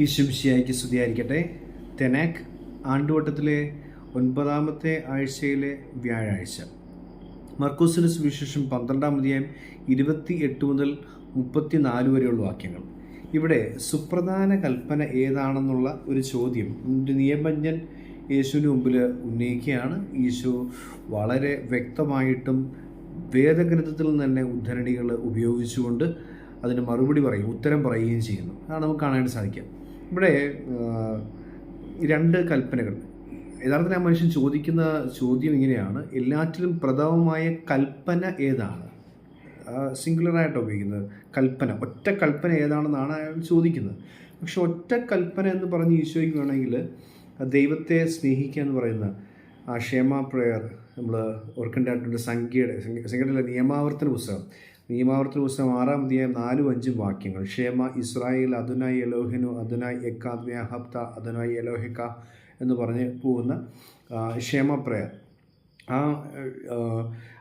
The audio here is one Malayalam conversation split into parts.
ഈശുംശിയായിക്ക് സ്തുതിയായിരിക്കട്ടെ. തെനാക് ആണ്ടുവട്ടത്തിലെ ഒൻപതാമത്തെ ആഴ്ചയിലെ വ്യാഴാഴ്ച. മർക്കോസിന് സുവിശേഷം പന്ത്രണ്ടാം അധ്യായം ഇരുപത്തി എട്ട് മുതൽ മുപ്പത്തിനാല് വരെയുള്ള വാക്യങ്ങൾ. ഇവിടെ സുപ്രധാന കൽപ്പന ഏതാണെന്നുള്ള ഒരു ചോദ്യം ഒരു നിയമജ്ഞൻ യേശുവിന് മുമ്പിൽ ഉന്നയിക്കുകയാണ്. യേശു വളരെ വ്യക്തമായിട്ടും വേദഗ്രന്ഥത്തിൽ നിന്ന് തന്നെ ഉദ്ധരണികൾ ഉപയോഗിച്ചുകൊണ്ട് അതിന് മറുപടി പറയും ഉത്തരം പറയുകയും ചെയ്യുന്നു. അതാണ് നമുക്ക് കാണാനായിട്ട് സാധിക്കുക. ഇവിടെ രണ്ട് കൽപ്പനകൾ. യഥാർത്ഥത്തിൽ ആ മനുഷ്യൻ ചോദിക്കുന്ന ചോദ്യം ഇങ്ങനെയാണ്. എല്ലാറ്റിലും പ്രഥമമായ കൽപ്പന ഏതാണ്? സിംഗുലറായിട്ട് ഉപയോഗിക്കുന്നത്. കൽപ്പന. ഒറ്റ കൽപ്പന ഏതാണെന്നാണ് അയാൾ ചോദിക്കുന്നത്. പക്ഷെ ഒറ്റ കൽപ്പന എന്ന് പറഞ്ഞ് ഈശോയ്ക്ക് ദൈവത്തെ സ്നേഹിക്കുക എന്ന് പറയുന്ന ആ ക്ഷേമ പ്രയർ നമ്മൾ ഓർക്കേണ്ടതായിട്ടുണ്ട്. സംഖ്യയുടെ സംഖ്യ- സംഖ്യയുടെ നിയമാവർത്തന പുസ്തകം. നിയമാവർത്തന പുസ്തകം ആറാം അധ്യായം നാലും അഞ്ചും വാക്യങ്ങൾ. ക്ഷേമ ഇസ്രായേൽ അതുനായി എലോഹിനു അതുനായി എക്കാദ്മിയ ഹബ്ത അതുനായി എലോഹിക്ക എന്ന് പറഞ്ഞ് പോകുന്ന ക്ഷേമ പ്രയർ ആ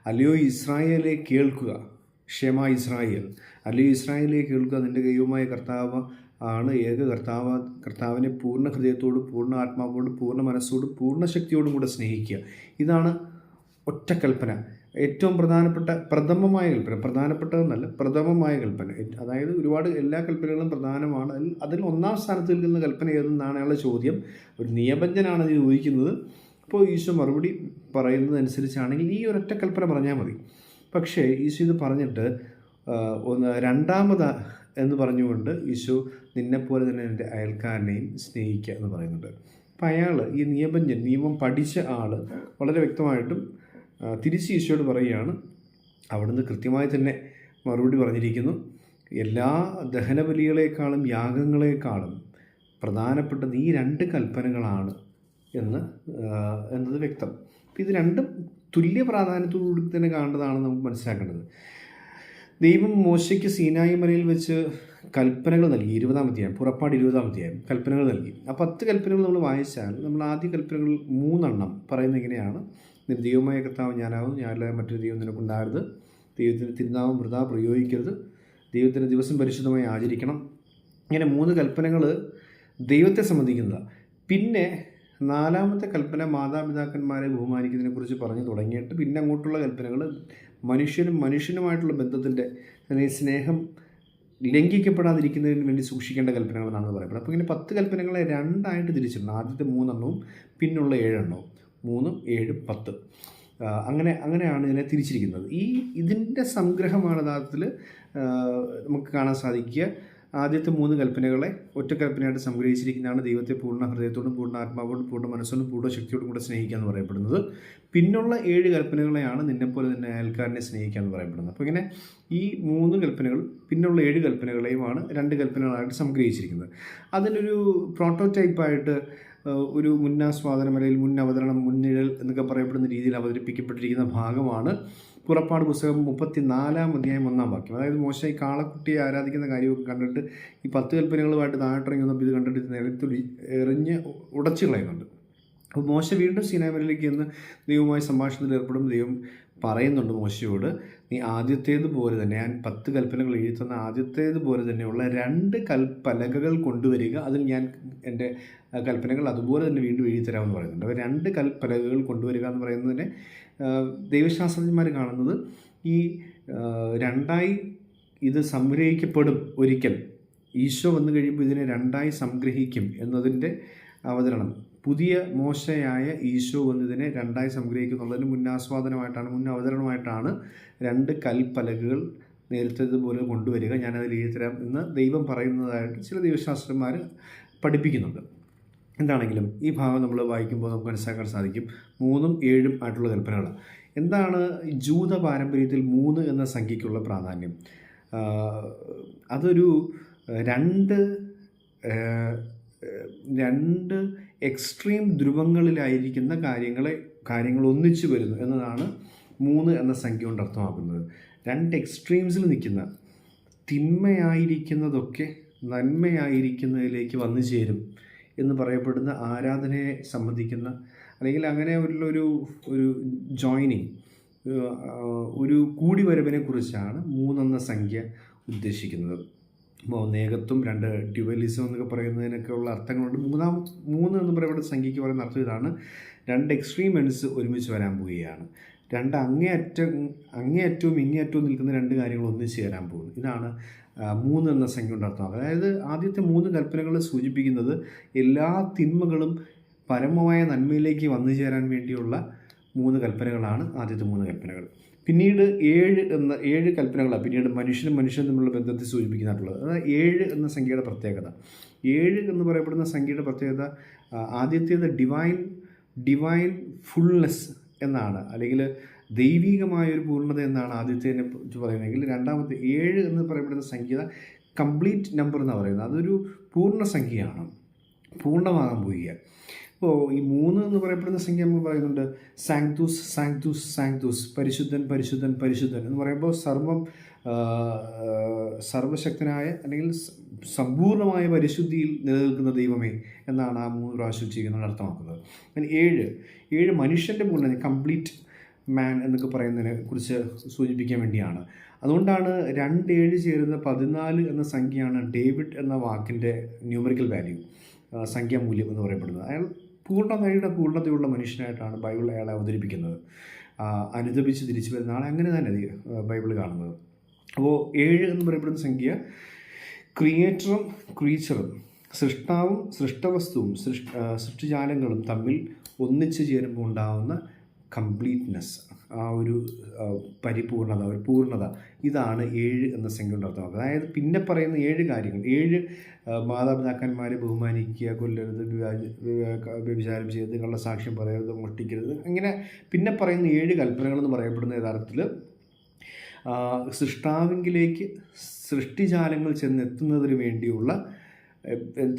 അലിയോ ഇസ്രായേലെ കേൾക്കുക. ക്ഷേമ ഇസ്രായേൽ അല്ലയോ ഇസ്രായേലെ കേൾക്കുക നിന്റെ ദൈവമായ കർത്താവ് ആണ്. ഏക കർത്താവ് കർത്താവിനെ പൂർണ ഹൃദയത്തോട് പൂർണ ആത്മാവോട് പൂർണ മനസ്സോട് പൂർണ ശക്തിയോടും കൂടെ സ്നേഹിക്കുക. ഇതാണ് ഒറ്റ കൽപ്പന. ഏറ്റവും പ്രധാനപ്പെട്ട പ്രഥമമായ കൽപ്പന പ്രധാനപ്പെട്ടതെന്നല്ല പ്രഥമമായ കൽപ്പന. അതായത് ഒരുപാട് എല്ലാ കൽപ്പനകളും പ്രധാനമാണ്. അതിൽ ഒന്നാം സ്ഥാനത്ത് നിൽക്കുന്ന കൽപ്പന ഏതെന്നാണ് അയാളുടെ ചോദ്യം. ഒരു നിയമജ്ഞനാണ് ഇത് ചോദിക്കുന്നത്. അപ്പോൾ ഈശോ മറുപടി പറയുന്നതനുസരിച്ചാണെങ്കിൽ ഈ ഒരൊറ്റ കൽപ്പന പറഞ്ഞാൽ മതി. പക്ഷേ ഈശോ ഇത് പറഞ്ഞിട്ട് ഒന്ന് രണ്ടാമത് എന്ന് പറഞ്ഞുകൊണ്ട് ഈശോ നിന്നെപ്പോലെ തന്നെ എന്റെ അയൽക്കാരനെയും സ്നേഹിക്കുക എന്ന് പറയുന്നുണ്ട്. അപ്പോൾ അയാൾ ഈ നിയമജ്ഞൻ നിയമം പഠിച്ച ആൾ വളരെ വ്യക്തമായിട്ടും തിരിച്ച് ഈശോയോട് പറയുകയാണ്. അവിടുന്ന് കൃത്യമായി തന്നെ മറുപടി പറഞ്ഞിരിക്കുന്നു. എല്ലാ ദഹനബലികളെക്കാളും യാഗങ്ങളെക്കാളും പ്രധാനപ്പെട്ടത് ഈ രണ്ട് കൽപ്പനകളാണ് എന്ന് എന്നത് വ്യക്തം. ഇത് രണ്ടും തുല്യ പ്രാധാന്യത്തോടുകൂടി തന്നെ കാണേണ്ടതാണ് നമുക്ക് മനസ്സിലാക്കേണ്ടത്. ദൈവം മോശയ്ക്ക് സീനായി മലയിൽ വെച്ച് കൽപ്പനകൾ നൽകി. ഇരുപതാം അധ്യായം പുറപ്പാട് ഇരുപതാം അധ്യായം കൽപ്പനകൾ നൽകി. ആ പത്ത് കൽപ്പനകൾ നമ്മൾ വായിച്ചാൽ നമ്മൾ ആദ്യ കൽപ്പനകൾ മൂന്നെണ്ണം പറയുന്നത് ഇങ്ങനെയാണ്. നിന്റെ ദൈവമായ കർത്താവ് ഞാനാവും ഞാനല്ലാതെ മറ്റൊരു ദൈവം നിനക്കുണ്ടാകരുത്. ദൈവത്തിന് തിരുനാമം വൃതാ പ്രയോഗിക്കരുത്. ദൈവത്തിന്റെ ദിവസം പരിശുദ്ധമായി ആചരിക്കണം. ഇങ്ങനെ മൂന്ന് കൽപ്പനകൾ ദൈവത്തെ സംബന്ധിക്കുന്നതാണ് പിന്നെ നാലാമത്തെ കൽപ്പന മാതാപിതാക്കന്മാരെ ബഹുമാനിക്കുന്നതിനെക്കുറിച്ച് പറഞ്ഞു തുടങ്ങിയിട്ട് പിന്നെ അങ്ങോട്ടുള്ള കൽപ്പനകൾ മനുഷ്യനും മനുഷ്യനുമായിട്ടുള്ള ബന്ധത്തിന്റെ അല്ലെങ്കിൽ സ്നേഹം ലംഘിക്കപ്പെടാതിരിക്കുന്നതിന് വേണ്ടി സൂക്ഷിക്കേണ്ട കൽപ്പനകളെന്നാണ് പറയപ്പെടുന്നത് അപ്പോൾ ഇങ്ങനെ പത്ത് കൽപ്പനകളെ രണ്ടായിട്ട് തിരിച്ചിട്ടുണ്ട്. ആദ്യത്തെ മൂന്നെണ്ണവും പിന്നുള്ള ഏഴെണ്ണവും. മൂന്നും ഏഴും പത്ത്. അങ്ങനെ അങ്ങനെയാണ് ഇതിനെ തിരിച്ചിരിക്കുന്നത്. ഈ ഇതിന്റെ സംഗ്രഹമാണ് യഥാർത്ഥത്തിൽ നമുക്ക് കാണാൻ സാധിക്കുക. ആദ്യത്തെ മൂന്ന് കൽപ്പനകളെ ഒറ്റ കൽപ്പനയായിട്ട് സംഗ്രഹിച്ചിരിക്കുന്നതാണ് ദൈവത്തെ പൂർണ ഹൃദയത്തോടും പൂർണ ആത്മാവോടും പൂർണ മനസ്സോടും പൂർണ ശക്തിയോടും കൂടെ സ്നേഹിക്കുക എന്ന് പറയപ്പെടുന്നത്. പിന്നുള്ള ഏഴ് കൽപ്പനകളെയാണ് നിന്നെപ്പോലെ തന്നെ അയൽക്കാരനെ സ്നേഹിക്കുക എന്ന് പറയപ്പെടുന്നത്. അപ്പോൾ ഇങ്ങനെ ഈ മൂന്ന് കൽപ്പനകൾ പിന്നുള്ള ഏഴ് കൽപ്പനകളെയുമാണ് രണ്ട് കൽപ്പനകളായിട്ട് സംഗ്രഹിച്ചിരിക്കുന്നത്. അതിനൊരു പ്രോട്ടോടൈപ്പായിട്ട് ഒരു മുന്നാസ്വാദനം അല്ലെങ്കിൽ മുൻ അവതരണം മുൻനിഴൽ എന്നൊക്കെ പറയപ്പെടുന്ന രീതിയിൽ അവതരിപ്പിക്കപ്പെട്ടിരിക്കുന്ന ഭാഗമാണ് പുറപ്പാട് പുസ്തകം മുപ്പത്തി നാലാം അധ്യായം ഒന്നാം വാക്യം. അതായത് മോശം ഈ കാളക്കുട്ടിയെ ആരാധിക്കുന്ന കാര്യമൊക്കെ കണ്ടിട്ട് ഈ പത്ത് കൽപ്പനകളുമായിട്ട് താഴെട്ടിറങ്ങി വന്നപ്പോൾ ഇത് കണ്ടിട്ട് ഇത് നിലത്തൊലി എറിഞ്ഞ് ഉടച്ചു കളയുന്നുണ്ട്. അപ്പോൾ മോശ വീണ്ടും സിനിമയിലേക്ക് എന്ന് ദൈവവുമായി സംഭാഷണത്തിൽ ഏർപ്പെടും. ദൈവം പറയുന്നുണ്ട് മോശയോട് നീ ആദ്യത്തേതുപോലെ തന്നെ ഞാൻ പത്ത് കൽപ്പനകൾ എഴുതി തന്ന ആദ്യത്തേതുപോലെ തന്നെയുള്ള രണ്ട് കൽപ്പലകകൾ കൊണ്ടുവരിക അതിൽ ഞാൻ എന്റെ കൽപ്പനകൾ അതുപോലെ തന്നെ വീണ്ടും എഴുതി തരാമെന്ന് പറയുന്നുണ്ട്. അപ്പോൾ രണ്ട് കൽപ്പലകകൾ കൊണ്ടുവരിക എന്ന് പറയുന്നതിനെ ദൈവശാസ്ത്രജ്ഞന്മാർ കാണുന്നത് ഈ രണ്ടായി ഇത് സംഗ്രഹിക്കപ്പെടും ഒരിക്കൽ. ഈശോ വന്നു കഴിയുമ്പോൾ ഇതിനെ രണ്ടായി സംഗ്രഹിക്കും എന്നതിന്റെ അവതരണം. പുതിയ മോശയായ ഈശോ വന്നതിനെ രണ്ടായി സംഗ്രഹിക്കുന്നുള്ളതിന് മുന്നാസ്വാദനമായിട്ടാണ് മുൻ അവതരണമായിട്ടാണ് രണ്ട് കൽപ്പലകുകൾ നേരത്തേതുപോലെ കൊണ്ടുവരിക. ഞാനതിൽ എഴുതിത്തരാം. എന്ന് ദൈവം പറയുന്നതായിട്ട് ചില ദൈവശാസ്ത്രന്മാർ പഠിപ്പിക്കുന്നുണ്ട്. എന്താണെങ്കിലും ഈ ഭാഗം നമ്മൾ വായിക്കുമ്പോൾ നമുക്ക് മനസ്സിലാക്കാൻ സാധിക്കും. മൂന്നും ഏഴും ആയിട്ടുള്ള കൽപ്പനകളാണ് എന്താണ് ജൂത പാരമ്പര്യത്തിൽ മൂന്ന് എന്ന സംഖ്യയ്ക്കുള്ള പ്രാധാന്യം? അതൊരു രണ്ട് രണ്ട് എക്സ്ട്രീം ധ്രുവങ്ങളിലായിരിക്കുന്ന കാര്യങ്ങളെ കാര്യങ്ങൾ ഒന്നിച്ചു വരുന്നു എന്നതാണ് മൂന്ന് എന്ന സംഖ്യ കൊണ്ട് അർത്ഥമാക്കുന്നത്. രണ്ട് എക്സ്ട്രീംസിൽ നിൽക്കുന്ന തിന്മയായിരിക്കുന്നതൊക്കെ നന്മയായിരിക്കുന്നതിലേക്ക് വന്നു ചേരും എന്ന് പറയപ്പെടുന്ന ആരാധനയെ സംബന്ധിക്കുന്ന അല്ലെങ്കിൽ അങ്ങനെ ഒരു ഒരു ജോയിനിങ് ഒരു കൂടിവരവിനെ കുറിച്ചാണ് മൂന്നെന്ന സംഖ്യ ഉദ്ദേശിക്കുന്നത്. ഒന്ന് ഏകത്വം രണ്ട് ഡ്യുവലിസം എന്നൊക്കെ പറയുന്നതിനൊക്കെ ഉള്ള അർത്ഥങ്ങളുണ്ട്. മൂന്നാം മൂന്ന് എന്ന് പറയുമ്പോൾ സംഖ്യയ്ക്ക് പറയുന്ന അർത്ഥം ഇതാണ്. രണ്ട് എക്സ്ട്രീം എൻഡ്സ് ഒരുമിച്ച് വരാൻ പോവുകയാണ്. രണ്ട് അങ്ങേയറ്റം അങ്ങേയറ്റവും ഇങ്ങേയറ്റവും നിൽക്കുന്ന രണ്ട് കാര്യങ്ങൾ ഒന്നിച്ച് ചേരാൻ പോകുന്നു. ഇതാണ് മൂന്ന് എന്ന സംഖ്യ അർത്ഥമാക്കുന്നത് അതായത് ആദ്യത്തെ മൂന്ന് കൽപ്പനകൾ സൂചിപ്പിക്കുന്നത് എല്ലാ തിന്മകളും പരമമായ നന്മയിലേക്ക് വന്നു ചേരാൻ വേണ്ടിയുള്ള മൂന്ന് കൽപ്പനകളാണ് ആദ്യത്തെ മൂന്ന് കൽപ്പനകൾ. പിന്നീട് ഏഴ് എന്ന ഏഴ് കൽപ്പനകളാണ് പിന്നീട് മനുഷ്യനും മനുഷ്യനും തമ്മിലുള്ള ബന്ധത്തെ സൂചിപ്പിക്കുന്നതായിട്ടുള്ളത്. അതായത് ഏഴ് എന്ന സംഖ്യയുടെ പ്രത്യേകത. ഏഴ് എന്ന് പറയപ്പെടുന്ന സംഖ്യയുടെ പ്രത്യേകത ആദ്യത്തേത് ഡിവൈൻ ഡിവൈൻ ഫുൾനെസ് എന്നാണ്. അല്ലെങ്കിൽ ദൈവികമായ ഒരു പൂർണത എന്നാണ് ആദ്യത്തേതിനെ കുറിച്ച് പറയുന്നതെങ്കിൽ രണ്ടാമത്തെ ഏഴ് എന്ന് പറയപ്പെടുന്ന സംഖ്യ കംപ്ലീറ്റ് നമ്പർ എന്നാണ് പറയുന്നത്. അതൊരു പൂർണ സംഖ്യയാണ്. പൂർണമാകാൻ പോവുക ഇപ്പോൾ ഈ മൂന്ന് എന്ന് പറയപ്പെടുന്ന സംഖ്യ നമ്മൾ പറയുന്നുണ്ട്. സാങ്തൂസ് സാങ്തൂസ് സാങ്തൂസ് പരിശുദ്ധൻ പരിശുദ്ധൻ പരിശുദ്ധൻ എന്ന് പറയുമ്പോൾ സർവം സർവശക്തനായ അല്ലെങ്കിൽ സമ്പൂർണമായ പരിശുദ്ധിയിൽ നിലനിൽക്കുന്ന ദൈവമേ എന്നാണ് ആ മൂന്ന് പ്രാവശ്യം ചെയ്യുന്നത് അർത്ഥമാക്കുന്നത്. പിന്നെ ഏഴ്. ഏഴ് മനുഷ്യന്റെ മുകളിൽ കംപ്ലീറ്റ് മാൻ എന്നൊക്കെ പറയുന്നതിനെ കുറിച്ച് സൂചിപ്പിക്കാൻ വേണ്ടിയാണ്. അതുകൊണ്ടാണ് രണ്ട് ഏഴ് ചേരുന്ന പതിനാല് എന്ന സംഖ്യയാണ് ഡേവിഡ് എന്ന വാക്കിന്റെ ന്യൂമറിക്കൽ വാല്യൂ സംഖ്യാമൂല്യം എന്ന് പറയപ്പെടുന്നത്. അയാൾ പൂർണതയുടെ പൂർണതയുള്ള മനുഷ്യനായിട്ടാണ് ബൈബിൾ അയാളെ അവതരിപ്പിക്കുന്നത്. അനുദപിച്ച് തിരിച്ചു വരുന്ന ആളെ അങ്ങനെ തന്നെ ബൈബിൾ കാണുന്നത്. അപ്പോൾ ഏഴ് എന്ന് പറയപ്പെടുന്ന സംഖ്യ ക്രിയേറ്ററും ക്രീച്ചറും സൃഷ്ടാവും സൃഷ്ടവസ്തുവും സൃഷ്ട സൃഷ്ടിജാലങ്ങളും തമ്മിൽ ഒന്നിച്ചു ചേരുമ്പോൾ ഉണ്ടാകുന്ന കംപ്ലീറ്റ്നെസ് ആ ഒരു പരിപൂർണത ഒരു പൂർണത ഇതാണ് ഏഴ് എന്ന സംഖ്യ അർത്ഥം. അതായത് പിന്നെ പറയുന്ന ഏഴ് കാര്യങ്ങൾ. ഏഴ് മാതാപിതാക്കന്മാരെ ബഹുമാനിക്കുക കൊല്ലരുത് വ്യഭിചാരം ചെയ്യരുത് നിങ്ങളുടെ സാക്ഷ്യം പറയരുത് മോഷ്ടിക്കരുത്. അങ്ങനെ പിന്നെ പറയുന്ന ഏഴ് കൽപ്പനകൾ എന്ന് പറയപ്പെടുന്ന യഥാർത്ഥത്തിൽ സൃഷ്ടാവിങ്കിലേക്ക് സൃഷ്ടിജാലങ്ങൾ ചെന്നെത്തുന്നതിന് വേണ്ടിയുള്ള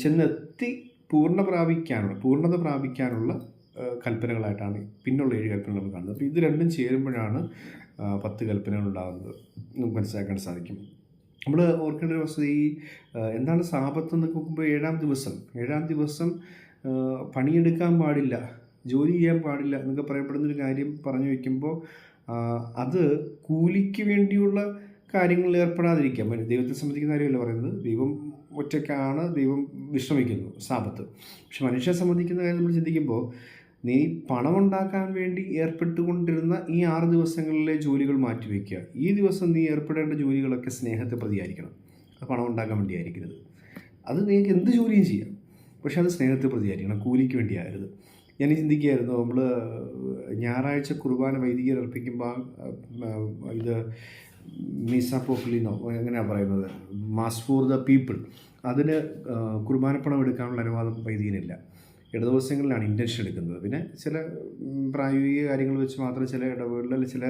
ചെന്നെത്തി പൂർണ പ്രാപിക്കാനുള്ള പൂർണത പ്രാപിക്കാനുള്ള കൽപ്പനകളായിട്ടാണ് പിന്നുള്ള ഏഴ് കൽപ്പനകൾ നമ്മൾ കാണുന്നത്. അപ്പോൾ ഇത് രണ്ടും ചേരുമ്പോഴാണ് പത്ത് കൽപ്പനകൾ ഉണ്ടാകുന്നത്. നമുക്ക് മനസ്സിലാക്കാൻ സാധിക്കും. നമ്മൾ ഓർക്കേണ്ട ഒരു വസ്തു ഈ എന്താണ് സാപത്ത് എന്നൊക്കെ നോക്കുമ്പോൾ ഏഴാം ദിവസം. ഏഴാം ദിവസം പണിയെടുക്കാൻ പാടില്ല ജോലി ചെയ്യാൻ പാടില്ല എന്നൊക്കെ പറയപ്പെടുന്നൊരു കാര്യം പറഞ്ഞു വയ്ക്കുമ്പോൾ അത് കൂലിക്ക് വേണ്ടിയുള്ള കാര്യങ്ങളിൽ ഏർപ്പെടാതിരിക്കാം. ദൈവത്തെ സംബന്ധിക്കുന്ന കാര്യമല്ല പറയുന്നത്. ദൈവം ഒറ്റയ്ക്കാണ് ദൈവം വിശ്രമിക്കുന്നു സാപത്ത്. പക്ഷെ മനുഷ്യനെ സംബന്ധിക്കുന്ന കാര്യം നമ്മൾ ചിന്തിക്കുമ്പോൾ നീ പണമുണ്ടാക്കാൻ വേണ്ടി ഏർപ്പെട്ടുകൊണ്ടിരുന്ന ഈ ആറ് ദിവസങ്ങളിലെ ജോലികൾ മാറ്റിവെക്കുക. ഈ ദിവസം നീ ഏർപ്പെടേണ്ട ജോലികളൊക്കെ സ്നേഹത്തെ പ്രതിയായിരിക്കണം. അത് പണം ഉണ്ടാക്കാൻ വേണ്ടിയായിരിക്കരുത്. അത് നിങ്ങൾക്ക് എന്ത് ജോലിയും ചെയ്യാം. പക്ഷെ അത് സ്നേഹത്തെ പ്രതിയായിരിക്കണം. കൂലിക്ക് വേണ്ടിയായിരുന്നു ഞാൻ ചിന്തിക്കുകയായിരുന്നു. നമ്മൾ ഞായറാഴ്ച കുർബാന വൈദികർ അർപ്പിക്കുമ്പോൾ ഇത് മീസ പോക്കുലിനോ എങ്ങനെയാണ് പറയുന്നത്? Mass for the people. അതിന് കുർബാന കുർബാനപ്പണം എടുക്കാനുള്ള അനുവാദം വൈദികനില്ല. ഇടദിവസങ്ങളിലാണ് ഇന്റൻഷൻ എടുക്കുന്നത്. പിന്നെ ചില പ്രായോഗിക കാര്യങ്ങൾ വെച്ച് മാത്രം ചില ഇടവകളിൽ ചില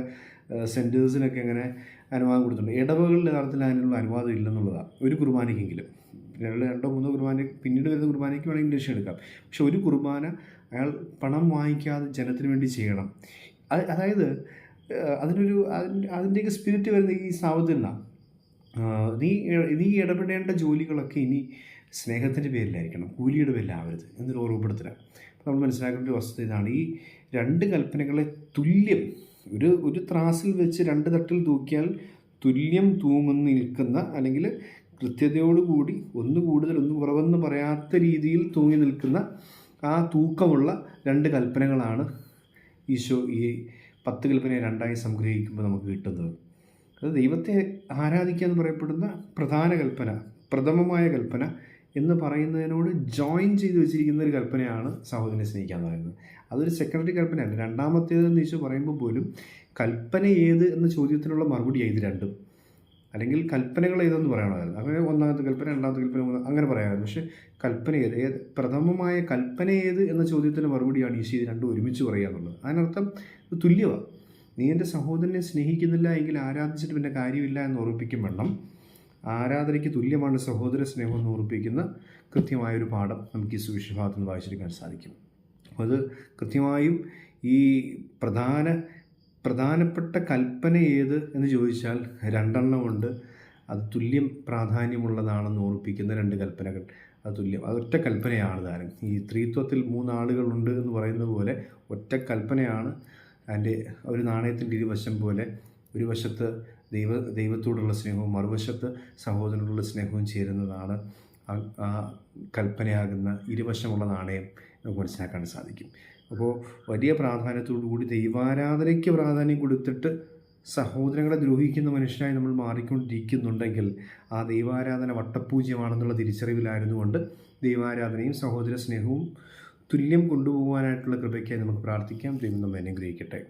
സെന്റേഴ്സിനൊക്കെ അങ്ങനെ അനുവാദം കൊടുത്തിട്ടുണ്ട്. ഇടവകളിൽ യഥാർത്ഥത്തിൽ അതിനുള്ള അനുവാദം ഇല്ലെന്നുള്ളതാണ്. ഒരു കുർബാനയ്ക്കെങ്കിലും രണ്ട് മൂന്നോ കുർബാന പിന്നീട് വരുന്ന കുർബാനയ്ക്ക് വേണമെങ്കിൽ ഇന്റൻഷൻ എടുക്കാം. പക്ഷെ ഒരു കുർബാന അയാൾ പണം വാങ്ങിക്കാതെ ജനത്തിന് വേണ്ടി ചെയ്യണം. അത് അതായത് അതിനൊരു അതിന്റെ അതിന്റെയൊക്കെ സ്പിരിറ്റ് വരുന്ന ഈ സാവധാനം നീ നീ ഇടപെടേണ്ട ജോലികളൊക്കെ ഇനി സ്നേഹത്തിന്റെ പേരിലായിരിക്കണം കൂലിയുടെ പേരിലാവരുത് എന്നൊരു ഓർമ്മപ്പെടുത്തലാണ് നമ്മൾ മനസ്സിലാക്കേണ്ട ഒരു വസ്തുത ഇതാണ് ഈ രണ്ട് കൽപ്പനകളെ തുല്യം ഒരു ഒരു ത്രാസിൽ വെച്ച് രണ്ട് തട്ടിൽ തൂക്കിയാൽ തുല്യം തൂങ്ങുന്നു നിൽക്കുന്ന അല്ലെങ്കിൽ കൃത്യതയോടുകൂടി ഒന്ന് കൂടുതൽ ഒന്ന് കുറവെന്ന് പറയാത്ത രീതിയിൽ തൂങ്ങി നിൽക്കുന്ന ആ തൂക്കമുള്ള രണ്ട് കൽപ്പനകളാണ് ഈശോ ഈ പത്ത് കൽപ്പനയെ രണ്ടായി സംഗ്രഹിക്കുമ്പോൾ നമുക്ക് കിട്ടുന്നത്. അത് ദൈവത്തെ ആരാധിക്കുക എന്ന് പറയപ്പെടുന്ന പ്രധാന കൽപ്പന പ്രഥമമായ കൽപ്പന എന്ന് പറയുന്നതിനോട് ജോയിൻ ചെയ്ത് വെച്ചിരിക്കുന്ന ഒരു കൽപ്പനയാണ് സഹോദരനെ സ്നേഹിക്കാൻ പറയുന്നത്. അതൊരു സെക്രട്ടറി കൽപ്പനയാണ് രണ്ടാമത്തേതെന്ന് ഈശോ പറയുമ്പോൾ പോലും കൽപ്പന ഏത് എന്ന ചോദ്യത്തിനുള്ള മറുപടിയായി ഇത് രണ്ടും. അല്ലെങ്കിൽ കൽപ്പനകൾ ഏതെന്ന് പറയണമായിരുന്നു അങ്ങനെ ഒന്നാമത്തെ കൽപ്പന രണ്ടാമത്തെ കൽപ്പന അങ്ങനെ പറയാമായിരുന്നു. പക്ഷേ കൽപ്പന ഏത്? ഏത്? പ്രഥമമായ കൽപ്പന ഏത് എന്ന ചോദ്യത്തിന്റെ മറുപടിയാണ് ഈശോ ഇത് രണ്ടും ഒരുമിച്ച് പറയുക എന്നുള്ളത്. അതിനർത്ഥം ഇത് തുല്യമാണ് നീ എന്റെ സഹോദരനെ സ്നേഹിക്കുന്നില്ല എങ്കിൽ ആരാധിച്ചിട്ട് പിന്നെ കാര്യമില്ല എന്ന് ഉറപ്പിക്കും വേണം ആരാധനയ്ക്ക് തുല്യമാണ് സഹോദര സ്നേഹം എന്ന് ഉറപ്പിക്കുന്ന കൃത്യമായൊരു പാഠം നമുക്ക് ഈ സുവിശേഷഭാഗത്ത് നിന്ന് വായിച്ചെടുക്കാൻ സാധിക്കും. അത് കൃത്യമായും ഈ പ്രധാന പ്രധാനപ്പെട്ട കൽപ്പന ഏത് എന്ന് ചോദിച്ചാൽ രണ്ടെണ്ണം ഉണ്ട്. അത് തുല്യം പ്രാധാന്യമുള്ളതാണെന്ന് ഓർപ്പിക്കുന്ന രണ്ട് കൽപ്പനകൾ. അത് തുല്യം അത് ഒറ്റ കൽപ്പനയാണ് താരം. ഈ സ്ത്രീത്വത്തിൽ മൂന്നാളുകളുണ്ട് എന്ന് പറയുന്നത് പോലെ ഒറ്റ കൽപ്പനയാണ്. അതിന്റെ ഒരു നാണയത്തിന്റെ ഇരുവശം പോലെ ഒരു വശത്ത് ദൈവ ദൈവത്തോടുള്ള സ്നേഹവും മറുവശത്ത് സഹോദരനോടുള്ള സ്നേഹവും ചേരുന്നതാണ് കൽപ്പനയാകുന്ന ഇരുവശമുള്ള നാണയം നമുക്ക് മനസ്സിലാക്കാൻ സാധിക്കും. അപ്പോൾ വലിയ പ്രാധാന്യത്തോടു കൂടി ദൈവാരാധനയ്ക്ക് പ്രാധാന്യം കൊടുത്തിട്ട് സഹോദരങ്ങളെ ദ്രോഹിക്കുന്ന മനുഷ്യനായി നമ്മൾ മാറിക്കൊണ്ടിരിക്കുന്നുണ്ടെങ്കിൽ ആ ദൈവാരാധന വട്ടപൂജ്യമാണെന്നുള്ള തിരിച്ചറിവിലായിരുന്നു കൊണ്ട് ദൈവാരാധനയും സഹോദര സ്നേഹവും തുല്യം കൊണ്ടുപോകാനായിട്ടുള്ള കൃപയ്ക്കായി നമുക്ക് പ്രാർത്ഥിക്കാം. ദൈവം നമ്മെ അനുഗ്രഹിക്കട്ടെ.